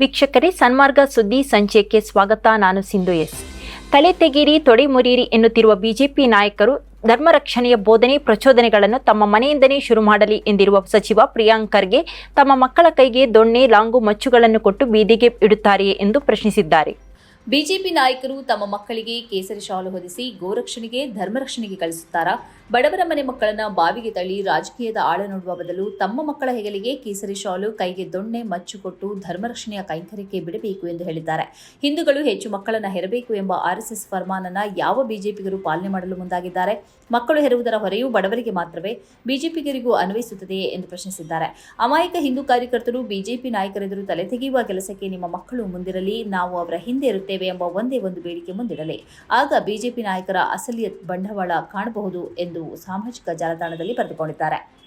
ವೀಕ್ಷಕರೇ, ಸನ್ಮಾರ್ಗ ಸುದ್ದಿ ಸಂಚಯಕ್ಕೆ ಸ್ವಾಗತ. ನಾನು ಸಿಂಧು ಎಸ್. ತಲೆ ತೆಗೀರಿ, ತೊಡೆ ಮುರಿಯಿರಿ ಎನ್ನುತ್ತಿರುವ ಬಿಜೆಪಿ ನಾಯಕರು ಧರ್ಮ ರಕ್ಷಣೆಯ ಬೋಧನೆ, ಪ್ರಚೋದನೆಗಳನ್ನು ತಮ್ಮ ಮನೆಯಿಂದಲೇ ಶುರು ಮಾಡಲಿ ಎಂದಿರುವ ಸಚಿವ ಪ್ರಿಯಾಂಕರ್ಗೆ ತಮ್ಮ ಮಕ್ಕಳ ಕೈಗೆ ದೊಣ್ಣೆ, ಲಾಂಗು, ಮಚ್ಚುಗಳನ್ನು ಕೊಟ್ಟು ಬೀದಿಗೆ ಇಡುತ್ತಾರೆಯೇ ಎಂದು ಪ್ರಶ್ನಿಸಿದ್ದಾರೆ. ಬಿಜೆಪಿ ನಾಯಕರು ತಮ್ಮ ಮಕ್ಕಳಿಗೆ ಕೇಸರಿ ಶಾಲು ಹೊದಿಸಿ, ಗೋರಕ್ಷಣೆಗೆ ಧರ್ಮರಕ್ಷಣೆಗೆ ಕಳಿಸುತ್ತಾರಾ? ಬಡವರ ಮನೆ ಮಕ್ಕಳನ್ನ ಬಾವಿಗೆ ತಳ್ಳಿ ರಾಜಕೀಯದ ಆಳ ನೋಡುವ ಬದಲು ತಮ್ಮ ಮಕ್ಕಳ ಹೆಗಲಿಗೆ ಕೇಸರಿ ಶಾಲು, ಕೈಗೆ ದೊಣ್ಣೆ, ಮಚ್ಚು ಕೊಟ್ಟು ಧರ್ಮರಕ್ಷಣೆಯ ಕೈಂಕರ್ಯಕ್ಕೆ ಬಿಡಬೇಕು ಎಂದು ಹೇಳಿದ್ದಾರೆ. ಹಿಂದೂಗಳು ಹೆಚ್ಚು ಮಕ್ಕಳನ್ನ ಹೆರಬೇಕು ಎಂಬ ಆರ್ಎಸ್ಎಸ್ ಫರ್ಮಾನನ್ನ ಯಾವ ಬಿಜೆಪಿಗರು ಪಾಲನೆ ಮಾಡಲು ಮುಂದಾಗಿದ್ದಾರೆ? ಮಕ್ಕಳು ಹೆರುವುದರ ಹೊರೆಯೂ ಬಡವರಿಗೆ ಮಾತ್ರವೇ, ಬಿಜೆಪಿಗರಿಗೂ ಅನ್ವಯಿಸುತ್ತದೆಯೇ ಎಂದು ಪ್ರಶ್ನಿಸಿದ್ದಾರೆ. ಅಮಾಯಕ ಹಿಂದೂ ಕಾರ್ಯಕರ್ತರು, ಬಿಜೆಪಿ ನಾಯಕರೆದುರು ತಲೆ ತೆಗೆಯುವ ಕೆಲಸಕ್ಕೆ ನಿಮ್ಮ ಮಕ್ಕಳು ಮುಂದಿರಲಿ, ನಾವು ಅವರ ಹಿಂದೆ ಇರುತ್ತೇವೆ ಎಂಬ ಒಂದೇ ಒಂದು ಬೇಡಿಕೆ ಮುಂದಿಡಲಿ. ಆಗ ಬಿಜೆಪಿ ನಾಯಕರ ಅಸಲಿಯತ್ ಬಂಡವಾಳ ಕಾಣಬಹುದು ಎಂದು ಸಾಮಾಜಿಕ ಜಾಲತಾಣದಲ್ಲಿ ಬರೆದುಕೊಂಡಿದ್ದಾರೆ.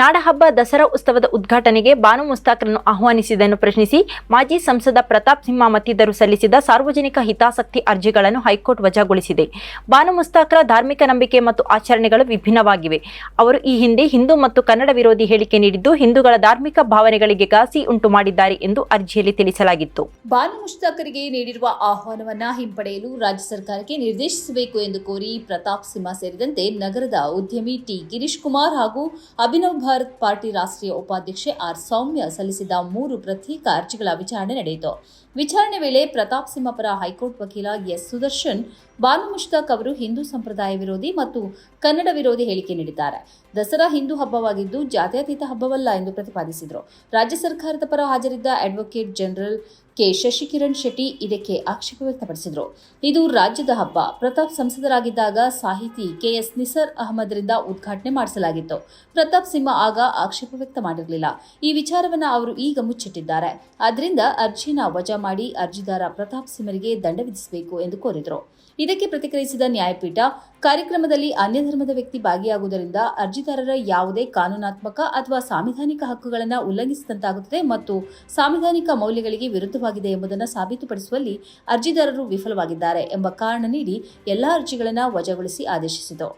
ನಾಡಹಬ್ಬ ದಸರಾ ಉತ್ಸವದ ಉದ್ಘಾಟನೆಗೆ ಬಾನು ಮುಸ್ತಾಕ್ರನ್ನು ಆಹ್ವಾನಿಸಿದ್ದನ್ನು ಪ್ರಶ್ನಿಸಿ ಮಾಜಿ ಸಂಸದ ಪ್ರತಾಪ್ ಸಿಂಹ ಮತ್ತಿತರರು ಸಲ್ಲಿಸಿದ ಸಾರ್ವಜನಿಕ ಹಿತಾಸಕ್ತಿ ಅರ್ಜಿಗಳನ್ನು ಹೈಕೋರ್ಟ್ ವಜಾಗೊಳಿಸಿದೆ. ಬಾನು ಮುಸ್ತಾಕ್ರ ಧಾರ್ಮಿಕ ನಂಬಿಕೆ ಮತ್ತು ಆಚರಣೆಗಳು ವಿಭಿನ್ನವಾಗಿವೆ. ಅವರು ಈ ಹಿಂದೆ ಹಿಂದೂ ಮತ್ತು ಕನ್ನಡ ವಿರೋಧಿ ಹೇಳಿಕೆ ನೀಡಿದ್ದು, ಹಿಂದೂಗಳ ಧಾರ್ಮಿಕ ಭಾವನೆಗಳಿಗೆ ಘಾಸಿ ಉಂಟು ಮಾಡಿದ್ದಾರೆ ಎಂದು ಅರ್ಜಿಯಲ್ಲಿ ತಿಳಿಸಲಾಗಿತ್ತು. ಬಾನು ಮುಸ್ತಾಕರಿಗೆ ನೀಡಿರುವ ಆಹ್ವಾನವನ್ನು ಹಿಂಪಡೆಯಲು ರಾಜ್ಯ ಸರ್ಕಾರಕ್ಕೆ ನಿರ್ದೇಶಿಸಬೇಕು ಎಂದು ಕೋರಿ ಪ್ರತಾಪ್ ಸಿಂಹ ಸೇರಿದಂತೆ ನಗರದ ಉದ್ಯಮಿ ಟಿ ಗಿರೀಶ್ ಕುಮಾರ್ ಹಾಗೂ ಅಭಿನವ್ ಭಾರತ್ ಪಾರ್ಟಿ ರಾಷ್ಟ್ರೀಯ ಉಪಾಧ್ಯಕ್ಷೆ ಆರ್ ಸೌಮ್ಯ ಸಲ್ಲಿಸಿದ ಮೂರು ಪ್ರತ್ಯೇಕ ಅರ್ಜಿಗಳ ವಿಚಾರಣೆ ನಡೆಯಿತು. ವಿಚಾರಣೆ ವೇಳೆ ಪ್ರತಾಪ್ ಸಿಂಹ ಪರ ಹೈಕೋರ್ಟ್ ವಕೀಲ ಎಸ್ ಸುದರ್ಶನ್, ಬಾನು ಮುಷ್ತಾಕ್ ಅವರು ಹಿಂದೂ ಸಂಪ್ರದಾಯ ವಿರೋಧಿ ಮತ್ತು ಕನ್ನಡ ವಿರೋಧಿ ಹೇಳಿಕೆ ನೀಡಿದ್ದಾರೆ. ದಸರಾ ಹಿಂದೂ ಹಬ್ಬವಾಗಿದ್ದು ಜಾತ್ಯತೀತ ಹಬ್ಬವಲ್ಲ ಎಂದು ಪ್ರತಿಪಾದಿಸಿದರು. ರಾಜ್ಯ ಸರ್ಕಾರದ ಪರ ಹಾಜರಿದ್ದ advocate general K. Shashikiran Shetty ಇದಕ್ಕೆ ಆಕ್ಷೇಪ ವ್ಯಕ್ತಪಡಿಸಿದರು. ಇದು ರಾಜ್ಯದ ಹಬ್ಬ. ಪ್ರತಾಪ್ ಸಂಸದರಾಗಿದ್ದಾಗ ಸಾಹಿತಿ ಕೆಎಸ್ ನಿಸರ್ ಅಹಮದ್ರಿಂದ ಉದ್ಘಾಟನೆ ಮಾಡಿಸಲಾಗಿತ್ತು. ಪ್ರತಾಪ್ ಸಿಂಹ ಆಗ ಆಕ್ಷೇಪ ವ್ಯಕ್ತ ಮಾಡಿರಲಿಲ್ಲ. ಈ ವಿಚಾರವನ್ನ ಅವರು ಈಗ ಮುಚ್ಚಿಟ್ಟಿದ್ದಾರೆ. ಆದ್ದರಿಂದ ಅರ್ಜಿನ ವಜಾ ಮಾಡಿ ಅರ್ಜಿದಾರ ಪ್ರತಾಪ್ ಸಿಂಹರಿಗೆ ದಂಡ ವಿಧಿಸಬೇಕು ಎಂದು ಕೋರಿದರು. ಇದಕ್ಕೆ ಪ್ರತಿಕ್ರಿಯಿಸಿದ ನ್ಯಾಯಪೀಠ, ಕಾರ್ಯಕ್ರಮದಲ್ಲಿ ಅನ್ಯ ಧರ್ಮದ ವ್ಯಕ್ತಿ ಭಾಗಿಯಾಗುವುದರಿಂದ ಅರ್ಜಿದಾರರ ಯಾವುದೇ ಕಾನೂನಾತ್ಮಕ ಅಥವಾ ಸಾಂವಿಧಾನಿಕ ಹಕ್ಕುಗಳನ್ನು ಉಲ್ಲಂಘಿಸಿದಂತಾಗುತ್ತದೆ ಮತ್ತು ಸಾಂವಿಧಾನಿಕ ಮೌಲ್ಯಗಳಿಗೆ ವಿರುದ್ಧವಾಗಿದೆ ಎಂಬುದನ್ನು ಸಾಬೀತುಪಡಿಸುವಲ್ಲಿ ಅರ್ಜಿದಾರರು ವಿಫಲವಾಗಿದ್ದಾರೆ ಎಂಬ ಕಾರಣ ನೀಡಿ ಎಲ್ಲಾ ಅರ್ಜಿಗಳನ್ನು ವಜಾಗೊಳಿಸಿ ಆದೇಶಿಸಿತು.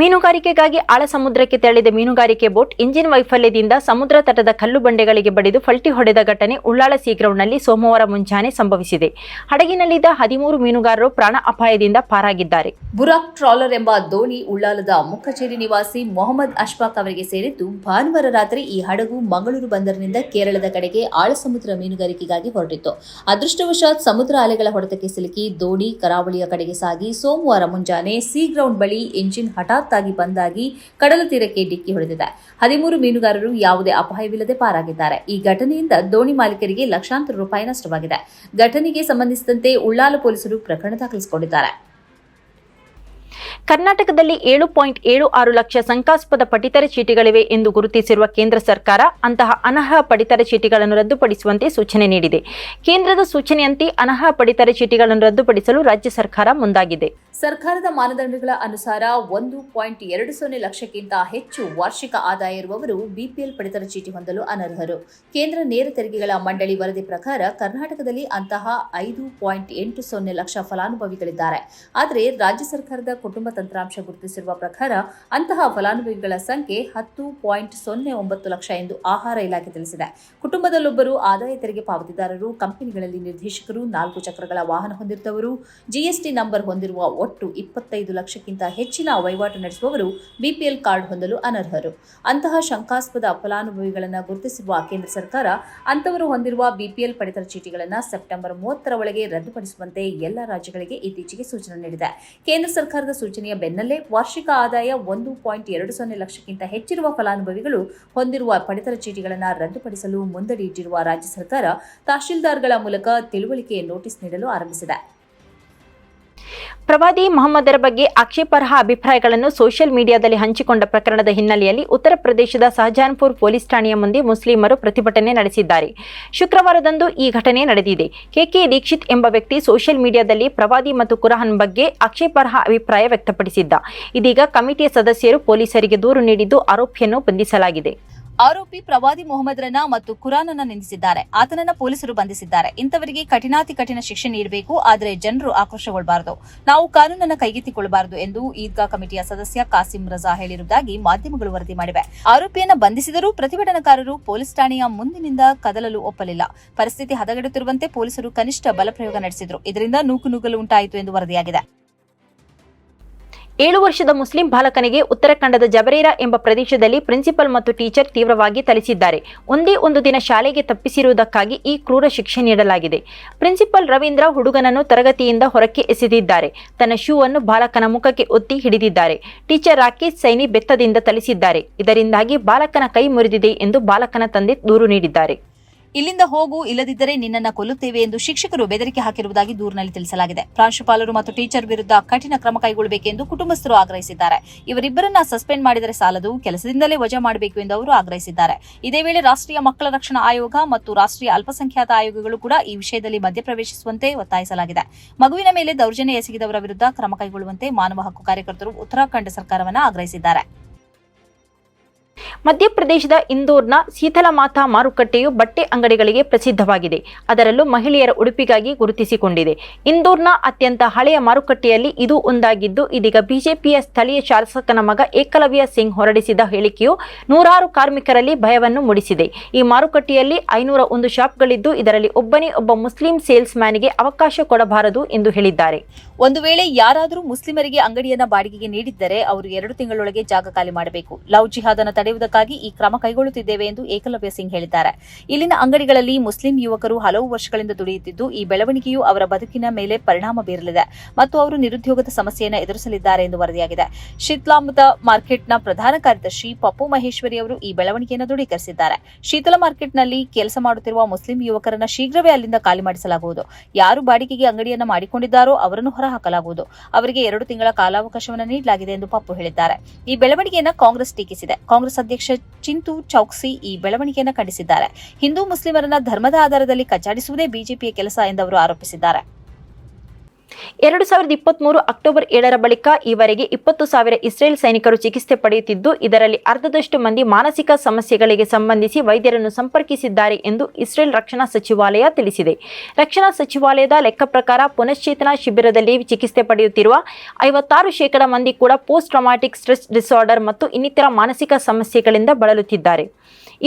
ಮೀನುಗಾರಿಕೆಗಾಗಿ ಆಳ ಸಮುದ್ರಕ್ಕೆ ತೆರಳಿದ ಮೀನುಗಾರಿಕೆ ಬೋಟ್ ಇಂಜಿನ್ ವೈಫಲ್ಯದಿಂದ ಸಮುದ್ರ ತಟದ ಕಲ್ಲು ಬಂಡೆಗಳಿಗೆ ಬಡಿದು ಫಲ್ಟಿ ಹೊಡೆದ ಘಟನೆ ಉಳ್ಳಾಳ ಸೀಗ್ರೌಂಡ್ನಲ್ಲಿ ಸೋಮವಾರ ಮುಂಜಾನೆ ಸಂಭವಿಸಿದೆ. ಹಡಗಿನಲ್ಲಿದ್ದ ಹದಿಮೂರು ಮೀನುಗಾರರು ಪ್ರಾಣ ಅಪಾಯದಿಂದ ಪಾರಾಗಿದ್ದಾರೆ. ಬುರಾಕ್ ಟ್ರಾಲರ್ ಎಂಬ ದೋಣಿ ಉಳ್ಳಾಲದ ಮುಖಚೇರಿ ನಿವಾಸಿ ಮೊಹಮ್ಮದ್ ಅಶ್ಫಾಕ್ ಅವರಿಗೆ ಸೇರಿದ್ದು ಭಾನುವಾರ ರಾತ್ರಿ ಈ ಹಡಗು ಮಂಗಳೂರು ಬಂದರಿನಿಂದ ಕೇರಳದ ಕಡೆಗೆ ಆಳ ಸಮುದ್ರ ಮೀನುಗಾರಿಕೆಗಾಗಿ ಹೊರಟಿತ್ತು. ಅದೃಷ್ಟವಶಾತ್ ಸಮುದ್ರ ಅಲೆಗಳ ಹೊಡೆತಕ್ಕೆ ಸಿಲುಕಿ ದೋಣಿ ಕರಾವಳಿಯ ಕಡೆಗೆ ಸಾಗಿ ಸೋಮವಾರ ಮುಂಜಾನೆ ಸೀಗ್ರೌಂಡ್ ಬಳಿ ಎಂಜಿನ್ ಹಠಾತ್ ಆಗಿ ಬಂದಾಗಿ ಕಡಲ ತೀರಕ್ಕೆ ಡಿಕ್ಕಿ ಹೊಡೆದಿದೆ. ಹದಿಮೂರು ಮೀನುಗಾರರು ಯಾವುದೇ ಅಪಾಯವಿಲ್ಲದೆ ಪಾರಾಗಿದ್ದಾರೆ. ಈ ಘಟನೆಯಿಂದ ದೋಣಿ ಮಾಲೀಕರಿಗೆ ಲಕ್ಷಾಂತರ ರೂಪಾಯಿ ನಷ್ಟವಾಗಿದೆ. ಘಟನೆಗೆ ಸಂಬಂಧಿಸಿದಂತೆ ಉಳ್ಳಾಲ ಪೊಲೀಸರು ಪ್ರಕರಣ ದಾಖಲಿಸಿಕೊಂಡಿದ್ದಾರೆ. ಕರ್ನಾಟಕದಲ್ಲಿ ಏಳು ಪಾಯಿಂಟ್ ಏಳು ಆರು ಲಕ್ಷ ಶಂಕಾಸ್ಪದ ಪಡಿತರ ಚೀಟಿಗಳಿವೆ ಎಂದು ಗುರುತಿಸಿರುವ ಕೇಂದ್ರ ಸರ್ಕಾರ ಅಂತಹ ಅನರ್ಹ ಪಡಿತರ ಚೀಟಿಗಳನ್ನು ರದ್ದುಪಡಿಸುವಂತೆ ಸೂಚನೆ ನೀಡಿದೆ. ಕೇಂದ್ರದ ಸೂಚನೆಯಂತೆ ಅನರ್ಹ ಪಡಿತರ ಚೀಟಿಗಳನ್ನು ರದ್ದುಪಡಿಸಲು ರಾಜ್ಯ ಸರ್ಕಾರ ಮುಂದಾಗಿದೆ. ಸರ್ಕಾರದ ಮಾನದಂಡಗಳ ಅನುಸಾರ ಒಂದು ಪಾಯಿಂಟ್ ಎರಡು ಸೊನ್ನೆ ಲಕ್ಷಕ್ಕಿಂತ ಹೆಚ್ಚು ವಾರ್ಷಿಕ ಆದಾಯ ಇರುವವರು ಬಿಪಿಎಲ್ ಪಡಿತರ ಚೀಟಿ ಹೊಂದಲು ಅನರ್ಹರು. ಕೇಂದ್ರ ನೇರ ತೆರಿಗೆಗಳ ಮಂಡಳಿ ವರದಿ ಪ್ರಕಾರ ಕರ್ನಾಟಕದಲ್ಲಿ ಅಂತಹ ಐದು ಪಾಯಿಂಟ್ ಎಂಟು ಸೊನ್ನೆ ಲಕ್ಷ ಫಲಾನುಭವಿಗಳಿದ್ದಾರೆ. ಆದರೆ ರಾಜ್ಯ ಸರ್ಕಾರದ ಕುಟುಂಬ ತಂತ್ರಾಂಶ ಗುರುತಿಸಿರುವ ಪ್ರಕಾರ ಅಂತಹ ಫಲಾನುಭವಿಗಳ ಸಂಖ್ಯೆ ಹತ್ತು ಪಾಯಿಂಟ್ ಸೊನ್ನೆ ಒಂಬತ್ತು ಲಕ್ಷ ಎಂದು ಆಹಾರ ಇಲಾಖೆ ತಿಳಿಸಿದೆ. ಕುಟುಂಬದಲ್ಲೊಬ್ಬರು ಆದಾಯ ತೆರಿಗೆ ಪಾವತಿದಾರರು, ಕಂಪನಿಗಳಲ್ಲಿ ನಿರ್ದೇಶಕರು, ನಾಲ್ಕು ಚಕ್ರಗಳ ವಾಹನ ಹೊಂದಿರುವವರು, ಜಿಎಸ್ಟಿ ನಂಬರ್ ಹೊಂದಿರುವ ಒಟ್ಟು ಇಪ್ಪತ್ತೈದು ಲಕ್ಷಕ್ಕಿಂತ ಹೆಚ್ಚಿನ ವಹಿವಾಟು ನಡೆಸುವವರು ಬಿಪಿಎಲ್ ಕಾರ್ಡ್ ಹೊಂದಲು ಅನರ್ಹರು. ಅಂತಹ ಶಂಕಾಸ್ಪದ ಫಲಾನುಭವಿಗಳನ್ನು ಗುರುತಿಸಿರುವ ಕೇಂದ್ರ ಸರ್ಕಾರ ಅಂತವರು ಹೊಂದಿರುವ ಬಿಪಿಎಲ್ ಪಡಿತರ ಚೀಟಿಗಳನ್ನು ಸೆಪ್ಟೆಂಬರ್ ಮೂವತ್ತರ ಒಳಗೆ ರದ್ದುಪಡಿಸುವಂತೆ ಎಲ್ಲ ರಾಜ್ಯಗಳಿಗೆ ಇತ್ತೀಚೆಗೆ ಸೂಚನೆ ನೀಡಿದೆ. ಕೇಂದ್ರ ಸರ್ಕಾರದ ಸೂಚನೆ ಯೋಜನೆಯ ಬೆನ್ನಲ್ಲೇ ವಾರ್ಷಿಕ ಆದಾಯ ಒಂದು ಪಾಯಿಂಟ್ ಎರಡು ಸೊನ್ನೆ ಲಕ್ಷಕ್ಕಿಂತ ಹೆಚ್ಚಿರುವ ಫಲಾನುಭವಿಗಳು ಹೊಂದಿರುವ ಪಡಿತರ ಚೀಟಿಗಳನ್ನು ರದ್ದುಪಡಿಸಲು ಮುಂದಡಿಯಿಟ್ಟಿರುವ ರಾಜ್ಯ ಸರ್ಕಾರ ತಹಶೀಲ್ದಾರ್ಗಳ ಮೂಲಕ ತಿಳುವಳಿಕೆ ನೋಟಿಸ್ ನೀಡಲು ಆರಂಭಿಸಿದೆ. ಪ್ರವಾದಿ ಮೊಹಮ್ಮದರ ಬಗ್ಗೆ ಆಕ್ಷೇಪಾರ್ಹ ಅಭಿಪ್ರಾಯಗಳನ್ನು ಸೋಷಿಯಲ್ ಮೀಡಿಯಾದಲ್ಲಿ ಹಂಚಿಕೊಂಡ ಪ್ರಕರಣದ ಹಿನ್ನೆಲೆಯಲ್ಲಿ ಉತ್ತರ ಪ್ರದೇಶದ ಸಹಜಾನ್ಪುರ್ ಪೊಲೀಸ್ ಠಾಣೆಯ ಮುಂದೆ ಮುಸ್ಲಿಮರು ಪ್ರತಿಭಟನೆ ನಡೆಸಿದ್ದಾರೆ. ಶುಕ್ರವಾರದಂದು ಈ ಘಟನೆ ನಡೆದಿದೆ. ಕೆಕೆ ದೀಕ್ಷಿತ್ ಎಂಬ ವ್ಯಕ್ತಿ ಸೋಷಿಯಲ್ ಮೀಡಿಯಾದಲ್ಲಿ ಪ್ರವಾದಿ ಮತ್ತು ಕುರಹನ್ ಬಗ್ಗೆ ಆಕ್ಷೇಪಾರ್ಹ ಅಭಿಪ್ರಾಯ ವ್ಯಕ್ತಪಡಿಸಿದ್ದ. ಇದೀಗ ಕಮಿಟಿಯ ಸದಸ್ಯರು ಪೊಲೀಸರಿಗೆ ದೂರು ನೀಡಿದ್ದು ಆರೋಪಿಯನ್ನು ಬಂಧಿಸಲಾಗಿದೆ. ಆರೋಪಿ ಪ್ರವಾದಿ ಮೊಹಮ್ಮದ್ರನ್ನ ಮತ್ತು ಕುರಾನನ್ನ ನಿಂದಿಸಿದ್ದಾರೆ. ಆತನನ್ನ ಪೊಲೀಸರು ಬಂಧಿಸಿದ್ದಾರೆ. ಇಂಥವರಿಗೆ ಕಠಿಣಾತಿ ಕಠಿಣ ಶಿಕ್ಷೆ ನೀಡಬೇಕು, ಆದರೆ ಜನರು ಆಕ್ರೋಶಗೊಳ್ಳಬಾರದು ನಾವು ಕಾನೂನನ್ನ ಕೈಗೆತ್ತಿಕೊಳ್ಳಬಾರದು ಎಂದು ಈದ್ಗಾ ಕಮಿಟಿಯ ಸದಸ್ಯ ಕಾಸಿಂ ರಜಾ ಹೇಳಿರುವುದಾಗಿ ಮಾಧ್ಯಮಗಳು ವರದಿ ಮಾಡಿವೆ. ಆರೋಪಿಯನ್ನ ಬಂಧಿಸಿದರೂ ಪ್ರತಿಭಟನಾಕಾರರು ಪೊಲೀಸ್ ಠಾಣೆಯ ಮುಂದಿನಿಂದ ಕದಲಲು ಒಪ್ಪಲಿಲ್ಲ. ಪರಿಸ್ಥಿತಿ ಹದಗೆಡುತ್ತಿರುವಂತೆ ಪೊಲೀಸರು ಕನಿಷ್ಠ ಬಲಪ್ರಯೋಗ ನಡೆಸಿದರು. ಇದರಿಂದ ನೂಕುನುಗ್ಗಲು ಉಂಟಾಯಿತು ಎಂದು ವರದಿಯಾಗಿದೆ. ಏಳು ವರ್ಷದ ಮುಸ್ಲಿಂ ಬಾಲಕನಿಗೆ ಉತ್ತರಾಖಂಡದ ಜಬರೇರಾ ಎಂಬ ಪ್ರದೇಶದಲ್ಲಿ ಪ್ರಿನ್ಸಿಪಲ್ ಮತ್ತು ಟೀಚರ್ ತೀವ್ರವಾಗಿ ಥಳಿಸಿದ್ದಾರೆ ಒಂದೇ ಒಂದು ದಿನ ಶಾಲೆಗೆ ತಪ್ಪಿಸಿರುವುದಕ್ಕಾಗಿ ಈ ಕ್ರೂರ ಶಿಕ್ಷೆ ನೀಡಲಾಗಿದೆ. ಪ್ರಿನ್ಸಿಪಲ್ ರವೀಂದ್ರ ಹುಡುಗನನ್ನು ತರಗತಿಯಿಂದ ಹೊರಕ್ಕೆ ಎಸೆದಿದ್ದಾರೆ. ತನ್ನ ಶೂ ಅನ್ನು ಬಾಲಕನ ಮುಖಕ್ಕೆ ಒತ್ತಿ ಹಿಡಿದಿದ್ದಾರೆ. ಟೀಚರ್ ರಾಕೇಶ್ ಸೈನಿ ಬೆತ್ತದಿಂದ ಥಳಿಸಿದ್ದಾರೆ ಇದರಿಂದಾಗಿ ಬಾಲಕನ ಕೈ ಮುರಿದಿದೆ ಎಂದು ಬಾಲಕನ ತಂದೆ ದೂರು ನೀಡಿದ್ದಾರೆ. ಇಲ್ಲಿಂದ ಹೋಗು ಇಲ್ಲದಿದ್ದರೆ ನಿನ್ನನ್ನ ಕೊಲ್ಲುತ್ತೇವೆ ಎಂದು ಶಿಕ್ಷಕರು ಬೆದರಿಕೆ ಹಾಕಿರುವುದಾಗಿ ದೂರಿನಲ್ಲಿ ತಿಳಿಸಲಾಗಿದೆ. ಪ್ರಾಂಶುಪಾಲರು ಮತ್ತು ಟೀಚರ್ ವಿರುದ್ಧ ಕಠಿಣ ಕ್ರಮ ಕೈಗೊಳ್ಳಬೇಕೆಂದು ಕುಟುಂಬಸ್ಥರು ಆಗ್ರಹಿಸಿದ್ದಾರೆ. ಇವರಿಬ್ಬರನ್ನ ಸಸ್ಪೆಂಡ್ ಮಾಡಿದರೆ ಸಾಲದು, ಕೆಲಸದಿಂದಲೇ ವಜಾ ಮಾಡಬೇಕು ಎಂದು ಅವರು ಆಗ್ರಹಿಸಿದ್ದಾರೆ. ಇದೇ ವೇಳೆ ರಾಷ್ಟ್ರೀಯ ಮಕ್ಕಳ ರಕ್ಷಣಾ ಆಯೋಗ ಮತ್ತು ರಾಷ್ಟ್ರೀಯ ಅಲ್ಪಸಂಖ್ಯಾತ ಆಯೋಗಗಳು ಕೂಡ ಈ ವಿಷಯದಲ್ಲಿ ಮಧ್ಯಪ್ರವೇಶಿಸುವಂತೆ ಒತ್ತಾಯಿಸಲಾಗಿದೆ. ಮಗುವಿನ ಮೇಲೆ ದೌರ್ಜನ್ಯ ಎಸಗಿದವರ ವಿರುದ್ಧ ಕ್ರಮ ಕೈಗೊಳ್ಳುವಂತೆ ಮಾನವ ಹಕ್ಕು ಕಾರ್ಯಕರ್ತರು ಉತ್ತರಾಖಂಡ ಸರ್ಕಾರವನ್ನು ಆಗ್ರಹಿಸಿದ್ದಾರೆ. ಮಧ್ಯಪ್ರದೇಶದ ಇಂದೋರ್ನ ಶೀತಲಮಾತಾ ಮಾರುಕಟ್ಟೆಯು ಬಟ್ಟೆ ಅಂಗಡಿಗಳಿಗೆ ಪ್ರಸಿದ್ಧವಾಗಿದೆ. ಅದರಲ್ಲೂ ಮಹಿಳೆಯರ ಉಡುಪಿಗಾಗಿ ಗುರುತಿಸಿಕೊಂಡಿದೆ. ಇಂದೋರ್ನ ಅತ್ಯಂತ ಹಳೆಯ ಮಾರುಕಟ್ಟೆಯಲ್ಲಿ ಇದು ಒಂದಾಗಿದ್ದು, ಇದೀಗ ಬಿಜೆಪಿಯ ಸ್ಥಳೀಯ ಶಾಸಕನ ಮಗ ಏಕಲವ್ಯ ಸಿಂಗ್ ಹೊರಡಿಸಿದ ಹೇಳಿಕೆಯು ನೂರಾರು ಕಾರ್ಮಿಕರಲ್ಲಿ ಭಯವನ್ನು ಮೂಡಿಸಿದೆ. ಈ ಮಾರುಕಟ್ಟೆಯಲ್ಲಿ ಐನೂರ ಒಂದು ಶಾಪ್ಗಳಿದ್ದು, ಇದರಲ್ಲಿ ಒಬ್ಬನೇ ಒಬ್ಬ ಮುಸ್ಲಿಂ ಸೇಲ್ಸ್ ಮ್ಯಾನ್ಗೆ ಅವಕಾಶ ಕೊಡಬಾರದು ಎಂದು ಹೇಳಿದ್ದಾರೆ. ಒಂದು ವೇಳೆ ಯಾರಾದರೂ ಮುಸ್ಲಿಮರಿಗೆ ಅಂಗಡಿಯನ್ನ ಬಾಡಿಗೆಗೆ ನೀಡಿದ್ದರೆ, ಅವರು ಎರಡು ತಿಂಗಳೊಳಗೆ ಜಾಗ ಖಾಲಿ ಮಾಡಬೇಕು. ಲವ್ ಜಿಹಾದನ ಅನ್ನು ತಡೆಯುವುದಕ್ಕಾಗಿ ಈ ಕ್ರಮ ಕೈಗೊಳ್ಳುತ್ತಿದ್ದೇವೆ ಎಂದು ಏಕಲವ್ಯ ಸಿಂಗ್ ಹೇಳಿದ್ದಾರೆ. ಇಲ್ಲಿನ ಅಂಗಡಿಗಳಲ್ಲಿ ಮುಸ್ಲಿಂ ಯುವಕರು ಹಲವು ವರ್ಷಗಳಿಂದ ದುಡಿಯುತ್ತಿದ್ದು, ಈ ಬೆಳವಣಿಗೆಯು ಅವರ ಬದುಕಿನ ಮೇಲೆ ಪರಿಣಾಮ ಬೀರಲಿದೆ ಮತ್ತು ಅವರು ನಿರುದ್ಯೋಗದ ಸಮಸ್ಯೆಯನ್ನು ಎದುರಿಸಲಿದ್ದಾರೆ ಎಂದು ವರದಿಯಾಗಿದೆ. ಶೀತಲಾಮೃತ ಮಾರ್ಕೆಟ್ನ ಪ್ರಧಾನ ಕಾರ್ಯದರ್ಶಿ ಪಪ್ಪು ಮಹೇಶ್ವರಿ ಅವರು ಈ ಬೆಳವಣಿಗೆಯನ್ನು ದೃಢೀಕರಿಸಿದ್ದಾರೆ. ಶೀತಲ ಮಾರ್ಕೆಟ್ನಲ್ಲಿ ಕೆಲಸ ಮಾಡುತ್ತಿರುವ ಮುಸ್ಲಿಂ ಯುವಕರನ್ನು ಶೀಘ್ರವೇ ಅಲ್ಲಿಂದ ಖಾಲಿ ಮಾಡಿಸಲಾಗುವುದು. ಯಾರು ಬಾಡಿಗೆಗೆ ಅಂಗಡಿಯನ್ನ ಮಾಡಿಕೊಂಡಿದ್ದಾರೋ ಅವರನ್ನು ಹೊರಹಾಕಲಾಗುವುದು. ಅವರಿಗೆ ಎರಡು ತಿಂಗಳ ಕಾಲಾವಕಾಶವನ್ನು ನೀಡಲಾಗಿದೆ ಎಂದು ಪಪ್ಪು ಹೇಳಿದ್ದಾರೆ. ಈ ಬೆಳವಣಿಗೆಯನ್ನು ಕಾಂಗ್ರೆಸ್ ಟೀಕಿಸಿದೆ. ಕಾಂಗ್ರೆಸ್ ಅಧ್ಯಕ್ಷ ಚಿಂತು ಚೌಕ್ಸಿ ಈ ಬೆಳವಣಿಗೆಯನ್ನು ಖಂಡಿಸಿದ್ದಾರೆ. ಹಿಂದೂ ಮುಸ್ಲಿಮರನ್ನ ಧರ್ಮದ ಆಧಾರದಲ್ಲಿ ಕಚ್ಚಾಡಿಸುವುದೇ ಬಿಜೆಪಿಯ ಕೆಲಸ ಎಂದು ಅವರು ಆರೋಪಿಸಿದ್ದಾರೆ. ಎರಡು ಸಾವಿರದ ಇಪ್ಪತ್ಮೂರು ಅಕ್ಟೋಬರ್ ಏಳರ ಬಳಿಕ ಈವರೆಗೆ ಇಪ್ಪತ್ತು ಸಾವಿರ ಇಸ್ರೇಲ್ ಸೈನಿಕರು ಚಿಕಿತ್ಸೆ ಪಡೆಯುತ್ತಿದ್ದು, ಇದರಲ್ಲಿ ಅರ್ಧದಷ್ಟು ಮಂದಿ ಮಾನಸಿಕ ಸಮಸ್ಯೆಗಳಿಗೆ ಸಂಬಂಧಿಸಿ ವೈದ್ಯರನ್ನು ಸಂಪರ್ಕಿಸಿದ್ದಾರೆ ಎಂದು ಇಸ್ರೇಲ್ ರಕ್ಷಣಾ ಸಚಿವಾಲಯ ತಿಳಿಸಿದೆ. ರಕ್ಷಣಾ ಸಚಿವಾಲಯದ ಲೆಕ್ಕ ಪ್ರಕಾರ ಪುನಶ್ಚೇತನ ಶಿಬಿರದಲ್ಲಿ ಚಿಕಿತ್ಸೆ ಪಡೆಯುತ್ತಿರುವ ಐವತ್ತಾರು ಶೇಕಡ ಮಂದಿ ಕೂಡ ಪೋಸ್ಟ್ ಟ್ರಾಮಾಟಿಕ್ ಸ್ಟ್ರೆಸ್ ಡಿಸಾರ್ಡರ್ ಮತ್ತು ಇನ್ನಿತರ ಮಾನಸಿಕ ಸಮಸ್ಯೆಗಳಿಂದ ಬಳಲುತ್ತಿದ್ದಾರೆ.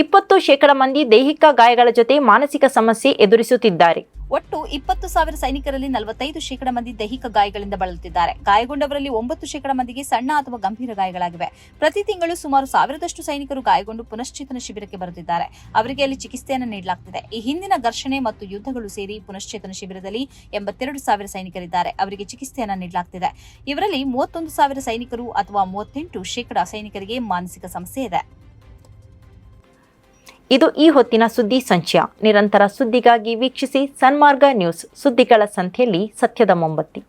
ಇಪ್ಪತ್ತು ಶೇಕಡ ಮಂದಿ ದೈಹಿಕ ಗಾಯಗಳ ಜೊತೆ ಮಾನಸಿಕ ಸಮಸ್ಯೆ ಎದುರಿಸುತ್ತಿದ್ದಾರೆ. ಒಟ್ಟು ಇಪ್ಪತ್ತು ಸಾವಿರ ಸೈನಿಕರಲ್ಲಿ ನಲವತ್ತೈದು ಶೇಕಡ ಮಂದಿ ದೈಹಿಕ ಗಾಯಗಳಿಂದ ಬಳಲುತ್ತಿದ್ದಾರೆ. ಗಾಯಗೊಂಡವರಲ್ಲಿ ಒಂಬತ್ತು ಶೇಕಡ ಮಂದಿಗೆ ಸಣ್ಣ ಅಥವಾ ಗಂಭೀರ ಗಾಯಗಳಾಗಿವೆ. ಪ್ರತಿ ತಿಂಗಳು ಸುಮಾರು ಸಾವಿರದಷ್ಟು ಸೈನಿಕರು ಗಾಯಗೊಂಡು ಪುನಶ್ಚೇತನ ಶಿಬಿರಕ್ಕೆ ಬರುತ್ತಿದ್ದಾರೆ. ಅವರಿಗೆ ಅಲ್ಲಿ ಚಿಕಿತ್ಸೆಯನ್ನು ನೀಡಲಾಗುತ್ತಿದೆ ಈ ಹಿಂದಿನ ಘರ್ಷಣೆ ಮತ್ತು ಯುದ್ಧಗಳು ಸೇರಿ ಪುನಶ್ಚೇತನ ಶಿಬಿರದಲ್ಲಿ ಎಂಬತ್ತೆರಡು ಸಾವಿರ ಸೈನಿಕರಿದ್ದಾರೆ. ಅವರಿಗೆ ಚಿಕಿತ್ಸೆಯನ್ನು ನೀಡಲಾಗುತ್ತಿದೆ ಇವರಲ್ಲಿ ಮೂವತ್ತೊಂದು ಸಾವಿರ ಸೈನಿಕರು ಅಥವಾ ಮೂವತ್ತೆಂಟು ಶೇಕಡ ಸೈನಿಕರಿಗೆ ಮಾನಸಿಕ ಸಮಸ್ಯೆ ಇದೆ. ಇದು ಈ ಹೊತ್ತಿನ ಸುದ್ದಿ ಸಂಚಯ. ನಿರಂತರ ಸುದ್ದಿಗಾಗಿ ವೀಕ್ಷಿಸಿ ಸನ್ಮಾರ್ಗ ನ್ಯೂಸ್ ಸುದ್ದಿಗಳ ಸಂಖ್ಯೆಯಲ್ಲಿ ಸತ್ಯದ ಮೊಂಬತ್ತಿ.